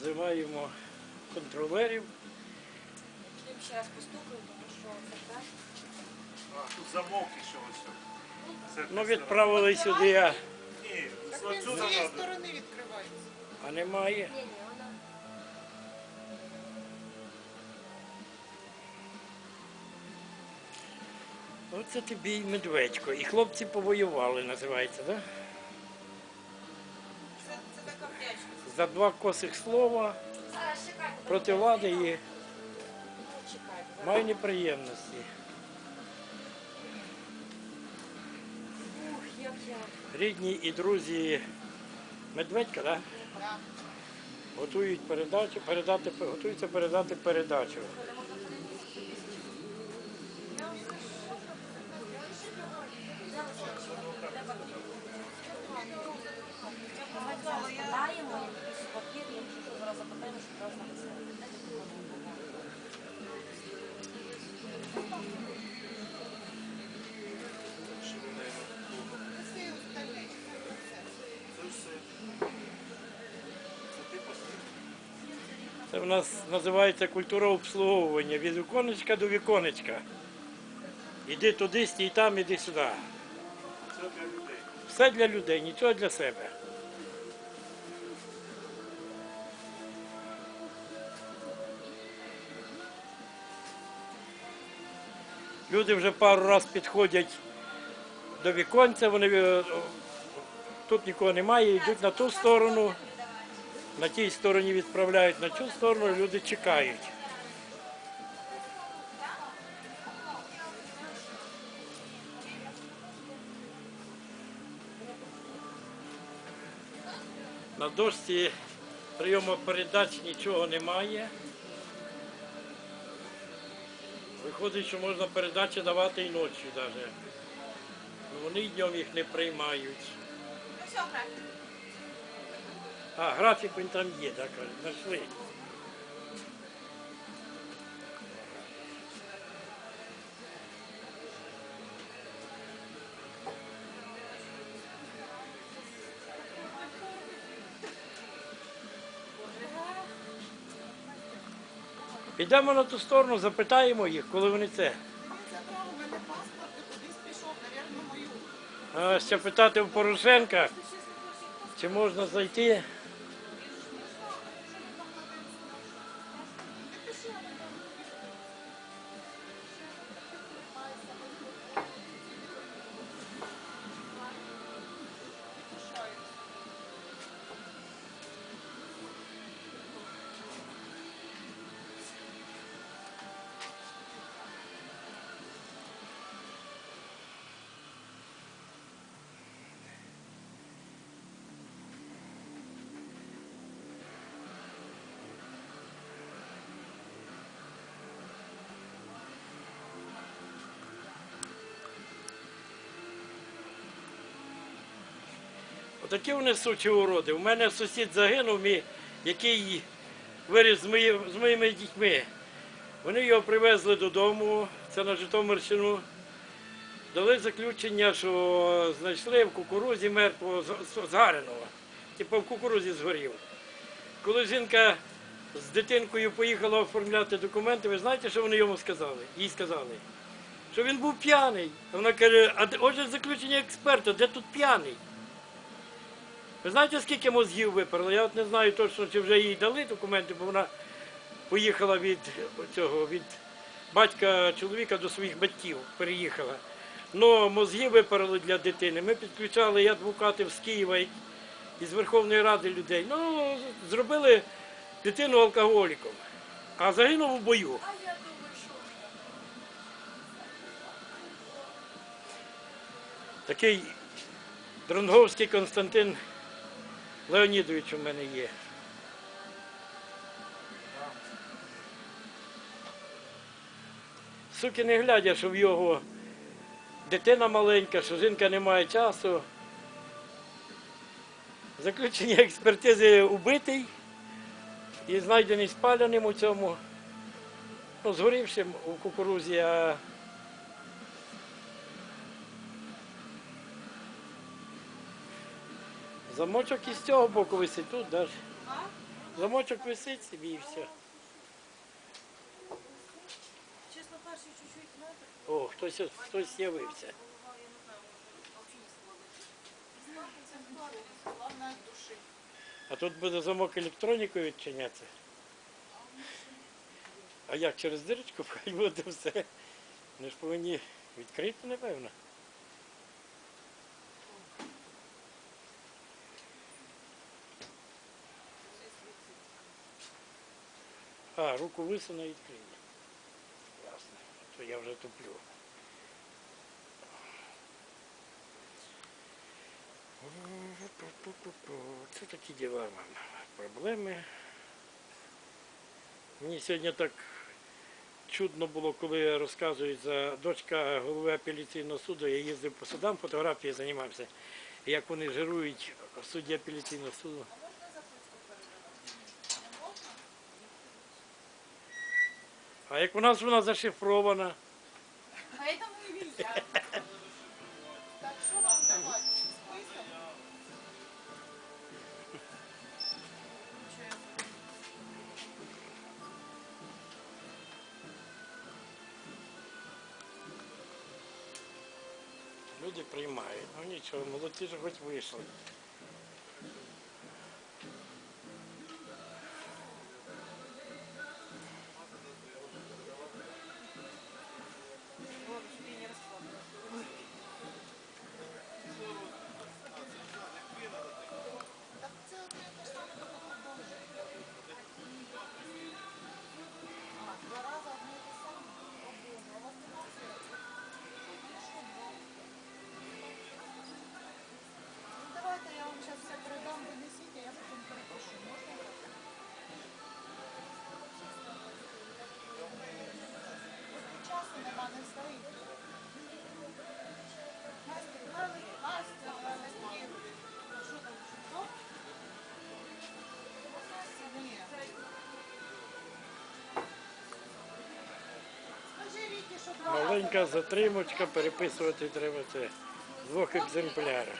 Визиваємо контролерів. Їм ще раз постукаю, тому що це так. А, тут замок і що ось. Це Ну, відправили сюди, а, Ні, Так з він з отсюда цієї сторони відкривається. а немає. Ні, ні, вона. Оце тобі і медведько. І хлопці повоювали, називається, так? Да? Це, це така вдячність. За два косих слова проти влади і маю неприємності. Рідні і друзі Медведька? Да. готують передачу, передати, готуються передати передачу. Нас називається культура обслуговування від віконечка до віконечка. Іди туди, стій там, іди сюди. Це для людей. Все для людей, нічого для себе. Люди вже пару разів підходять до віконця, вони е, тут нікого немає, йдуть на ту сторону, на тій стороні відправляють на цю сторону, люди чекають. На дошці прийому передач нічого немає. Виходить, що можна передачі давати і ночі навіть. Ну, вони днем їх не приймають. А, графік він там є, так, знайшли. Підемо на ту сторону, запитаємо їх, коли вони це. Забрав у мене паспорт і кудись пішов, навірно, мою. А, ще питати в Порошенка, чи можна зайти. Отакі вони сучі уроди. У мене сусід загинув, який виріс з, з моїми дітьми. Вони його привезли додому, це на Житомирщину. Дали заключення, що знайшли в кукурузі мертвого згареного. Типу в кукурузі згорів. Коли жінка з дитинкою поїхала оформляти документи, ви знаєте, що вони йому сказали? Їй сказали, що він був п'яний. Вона каже, а отже заключення експерта, де тут п'яний? Ви знаєте, скільки мозгів виперли? Я от не знаю точно, чи вже їй дали документи, бо вона поїхала від цього, від батька чоловіка до своїх батьків, переїхала. Ну, мозги виперли для дитини. Ми підключали і адвокатів з Києва і з Верховної Ради людей. Ну, зробили дитину алкоголіком, а загинув у бою. Такий Дронговський Константин Леонідович у мене є. Суки не глядя, що в його дитина маленька, що жінка не має часу. Заключення експертизи убитий і знайдений спаляним у цьому, ну, згорівшим у кукурузі, а Замочок із цього боку висить тут, даже. Замочок висить собі і все. Чесно, перший чуть-чуть, знаєте, О, хтось, хтось з'явився. А тут буде замок електронікою відчинятися. А як через дирочку буде все? Вони ж повинні відкрити, напевно. А, руку висуну і відкриє. Ясно. То я вже туплю. Це такі діла, мама. Проблеми. Мені сьогодні так чудно було, коли розказують за дочка голови апеляційного суду. Я їздив по судам, фотографії займався. Як вони жирують судді апеляційного суду. А як у нас вона зашифрована, Поэтому и нельзя. Так що вам давати? Список? люди приймають. Ну нічого, молодці ж хоч вийшли. Маленька затримочка, переписувати треба це в двох екземплярах.